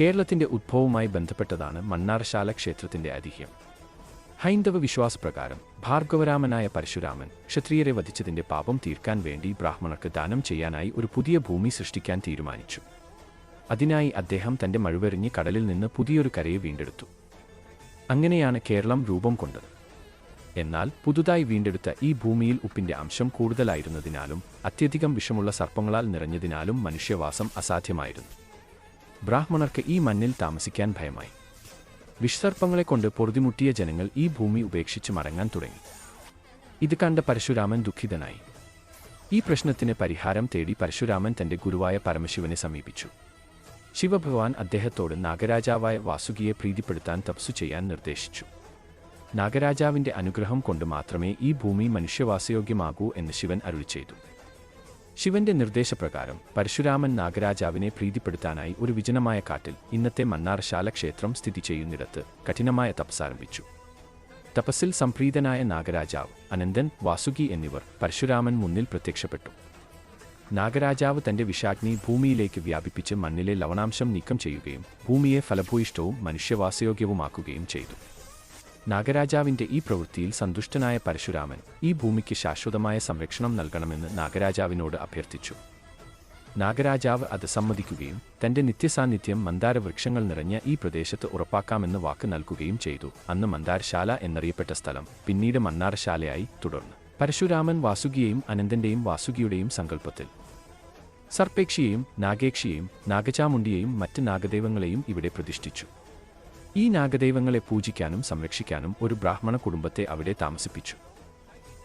കേരളത്തിന്റെ ഉദ്ഭവവുമായി ബന്ധപ്പെട്ടതാണ് മണ്ണാർശാല ക്ഷേത്രത്തിന്റെ ഐതിഹ്യം. ഹൈന്ദവ വിശ്വാസപ്രകാരം ഭാർഗവരാമനായ പരശുരാമൻ ക്ഷത്രിയരെ വധിച്ചതിന്റെ പാപം തീർക്കാൻ വേണ്ടി ബ്രാഹ്മണർക്ക് ദാനം ചെയ്യാനായി ഒരു പുതിയ ഭൂമി സൃഷ്ടിക്കാൻ തീരുമാനിച്ചു. അതിനായി അദ്ദേഹം തന്റെ മഴുവെറിഞ്ഞ് കടലിൽ നിന്ന് പുതിയൊരു കരയെ വീണ്ടെടുത്തു. അങ്ങനെയാണ് കേരളം രൂപം കൊണ്ടത്. എന്നാൽ പുതുതായി വീണ്ടെടുത്ത ഈ ഭൂമിയിൽ ഉപ്പിന്റെ അംശം കൂടുതലായിരുന്നതിനാലും അത്യധികം വിഷമുള്ള സർപ്പങ്ങളാൽ നിറഞ്ഞതിനാലും മനുഷ്യവാസം അസാധ്യമായിരുന്നു. ബ്രാഹ്മണർക്ക് ഈ മണ്ണിൽ താമസിക്കാൻ ഭയമായി. വിഷസർപ്പങ്ങളെ കൊണ്ട് പൊറുതിമുട്ടിയ ജനങ്ങൾ ഈ ഭൂമി ഉപേക്ഷിച്ച് മടങ്ങാൻ തുടങ്ങി. ഇത് കണ്ട പരശുരാമൻ ദുഃഖിതനായി. ഈ പ്രശ്നത്തിന് പരിഹാരം തേടി പരശുരാമൻ തന്റെ ഗുരുവായ പരമശിവനെ സമീപിച്ചു. ശിവഭഗവാൻ അദ്ദേഹത്തോട് നാഗരാജാവായ വാസുകിയെ പ്രീതിപ്പെടുത്താൻ തപസ്സു ചെയ്യാൻ നിർദ്ദേശിച്ചു. നാഗരാജാവിന്റെ അനുഗ്രഹം കൊണ്ട് മാത്രമേ ഈ ഭൂമി മനുഷ്യവാസയോഗ്യമാകൂ എന്ന് ശിവൻ അരുളി ചെയ്തു ശിവന്റെ നിർദ്ദേശപ്രകാരം പരശുരാമൻ നാഗരാജാവിനെ പ്രീതിപ്പെടുത്താനായി ഒരു വിജനമായ കാട്ടിൽ ഇന്നത്തെ മണ്ണാർശാല ക്ഷേത്രം സ്ഥിതി ചെയ്യുന്നിടത്ത് കഠിനമായ തപസ്സാരംഭിച്ചു. തപസ്സിൽ സംപ്രീതനായ നാഗരാജാവ് അനന്തൻ വാസുകി എന്നിവർ പരശുരാമൻ മുന്നിൽ പ്രത്യക്ഷപ്പെട്ടു. നാഗരാജാവ് തന്റെ വിഷാഗ്നി ഭൂമിയിലേക്ക് വ്യാപിപ്പിച്ച് മണ്ണിലെ ലവണാംശം നീക്കം ചെയ്യുകയും ഭൂമിയെ ഫലഭൂയിഷ്ടവും മനുഷ്യവാസയോഗ്യവുമാക്കുകയും ചെയ്തു. നാഗരാജാവിന്റെ ഈ പ്രവൃത്തിയിൽ സന്തുഷ്ടനായ പരശുരാമൻ ഈ ഭൂമിക്ക് ശാശ്വതമായ സംരക്ഷണം നൽകണമെന്ന് നാഗരാജാവിനോട് അഭ്യർത്ഥിച്ചു. നാഗരാജാവ് അത് സമ്മതിക്കുകയും തന്റെ നിത്യസാന്നിധ്യം മന്ദാര വൃക്ഷങ്ങൾ നിറഞ്ഞ ഈ പ്രദേശത്ത് ഉറപ്പാക്കാമെന്ന് വാക്ക് നൽകുകയും ചെയ്തു. അന്ന് മന്ദാരശാല എന്നറിയപ്പെട്ട സ്ഥലം പിന്നീട് മന്നാർശാലയായി തുടർന്നു. പരശുരാമൻ വാസുകിയെയും അനന്തന്റെയും വാസുകിയുടെയും സങ്കല്പത്തിൽ. സർപ്പേക്ഷിയെയും നാഗേക്ഷിയെയും നാഗചാമുണ്ടിയെയും മറ്റ് നാഗദേവങ്ങളെയും ഇവിടെ പ്രതിഷ്ഠിച്ചു. ഈ നാഗദൈവങ്ങളെ പൂജിക്കാനും സംരക്ഷിക്കാനും ഒരു ബ്രാഹ്മണ കുടുംബത്തെ അവിടെ താമസിപ്പിച്ചു.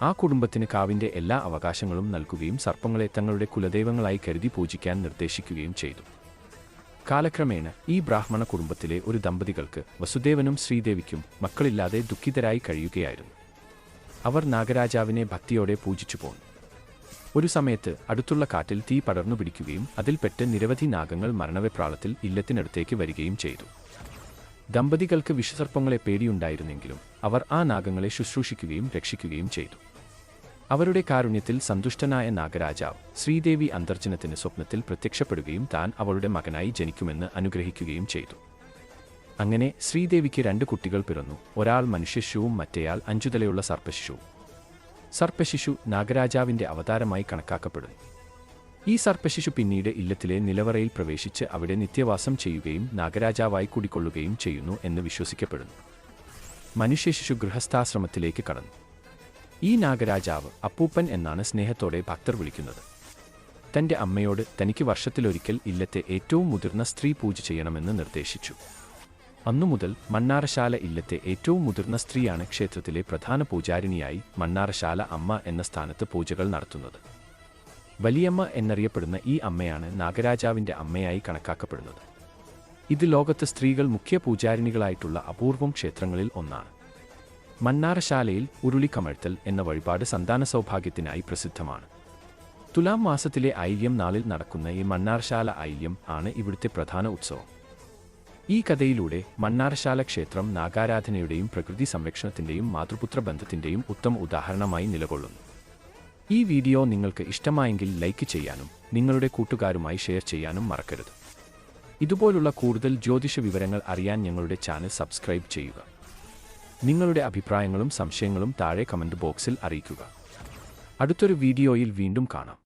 ആ കുടുംബത്തിന് കാവിന്റെ എല്ലാ അവകാശങ്ങളും നൽകുകയും സർപ്പങ്ങളെ തങ്ങളുടെ കുലദൈവങ്ങളായി കരുതി പൂജിക്കാൻ നിർദ്ദേശിക്കുകയും ചെയ്തു. കാലക്രമേണ ഈ ബ്രാഹ്മണ കുടുംബത്തിലെ ഒരു ദമ്പതികൾക്ക് വസുദേവനും ശ്രീദേവിക്കും മക്കളില്ലാതെ ദുഃഖിതരായി കഴിയുകയായിരുന്നു. അവർ നാഗരാജാവിനെ ഭക്തിയോടെ പൂജിച്ചു പോന്നു. ഒരു സമയത്ത് അടുത്തുള്ള കാട്ടിൽ തീ പടർന്നു പിടിക്കുകയും അതിൽപ്പെട്ട് നിരവധി നാഗങ്ങൾ മരണവെപ്രാളത്തിൽ ഇല്ലത്തിനടുത്തേക്ക് വരികയും ചെയ്തു. ദമ്പതികൾക്ക് വിഷസർപ്പങ്ങളെ പേടിയുണ്ടായിരുന്നെങ്കിലും അവർ ആ നാഗങ്ങളെ ശുശ്രൂഷിക്കുകയും രക്ഷിക്കുകയും ചെയ്തു. അവരുടെ കാരുണ്യത്തിൽ സന്തുഷ്ടനായ നാഗരാജാവ് ശ്രീദേവി അന്തർജനത്തിന് സ്വപ്നത്തിൽ പ്രത്യക്ഷപ്പെടുകയും താൻ അവളുടെ മകനായി ജനിക്കുമെന്ന് അനുഗ്രഹിക്കുകയും ചെയ്തു. അങ്ങനെ ശ്രീദേവിക്ക് രണ്ട് കുട്ടികൾ പിറന്നു. ഒരാൾ മനുഷ്യശിശുവും മറ്റേയാൾ അഞ്ചുതലയുള്ള സർപ്പശിശുവും. സർപ്പശിശു നാഗരാജാവിന്റെ അവതാരമായി കണക്കാക്കപ്പെടുന്നു. ഈ സർപ്പശിശു പിന്നീട് ഇല്ലത്തിലെ നിലവറയിൽ പ്രവേശിച്ച് അവിടെ നിത്യവാസം ചെയ്യുകയും നാഗരാജാവായി കുടിക്കൊള്ളുകയും ചെയ്യുന്നു എന്ന് വിശ്വസിക്കപ്പെടുന്നു. മനുഷ്യശിശു ഗൃഹസ്ഥാശ്രമത്തിലേക്ക് കടന്നു. ഈ നാഗരാജാവ് അപ്പൂപ്പൻ എന്നാണ് സ്നേഹത്തോടെ ഭക്തർ വിളിക്കുന്നത്. തന്റെ അമ്മയോട് തനിക്ക് വർഷത്തിലൊരിക്കൽ ഇല്ലത്തെ ഏറ്റവും മുതിർന്ന സ്ത്രീ പൂജ ചെയ്യണമെന്ന് നിർദ്ദേശിച്ചു. അന്നുമുതൽ മണ്ണാറശാല ഇല്ലത്തെ ഏറ്റവും മുതിർന്ന സ്ത്രീയാണ് ക്ഷേത്രത്തിലെ പ്രധാന പൂജാരിണിയായി മണ്ണാറശാല അമ്മ എന്ന സ്ഥാനത്ത് പൂജകൾ നടത്തുന്നത്. വലിയമ്മ എന്നറിയപ്പെടുന്ന ഈ അമ്മയാണ് നാഗരാജാവിന്റെ അമ്മയായി കണക്കാക്കപ്പെടുന്നത്. ഇത് ലോകത്ത് സ്ത്രീകൾ മുഖ്യ പൂജാരിണികളായിട്ടുള്ള അപൂർവം ക്ഷേത്രങ്ങളിൽ ഒന്നാണ്. മണ്ണാറശാലയിൽ ഉരുളി കമഴ്ത്തൽ എന്ന വഴിപാട് സന്താന സൗഭാഗ്യത്തിനായി പ്രസിദ്ധമാണ്. തുലാം മാസത്തിലെ ഐല്യം നാളിൽ നടക്കുന്ന ഈ മണ്ണാർശാല ഐല്യം ആണ് ഇവിടുത്തെ പ്രധാന ഉത്സവം. ഈ കഥയിലൂടെ മണ്ണാർശാല ക്ഷേത്രം നാഗാരാധനയുടെയും പ്രകൃതി സംരക്ഷണത്തിന്റെയും മാതൃപുത്ര ബന്ധത്തിന്റെയും ഉത്തമ ഉദാഹരണമായി നിലകൊള്ളുന്നു. ഈ വീഡിയോ നിങ്ങൾക്ക് ഇഷ്ടമായെങ്കിൽ ലൈക്ക് ചെയ്യാനും നിങ്ങളുടെ കൂട്ടുകാരുമായി ഷെയർ ചെയ്യാനും മറക്കരുത്. ഇതുപോലുള്ള കൂടുതൽ ജ്യോതിഷ വിവരങ്ങൾ അറിയാൻ ഞങ്ങളുടെ ചാനൽ സബ്സ്ക്രൈബ് ചെയ്യുക. നിങ്ങളുടെ അഭിപ്രായങ്ങളും സംശയങ്ങളും താഴെ കമന്റ് ബോക്സിൽ അറിയിക്കുക. അടുത്തൊരു വീഡിയോയിൽ വീണ്ടും കാണാം.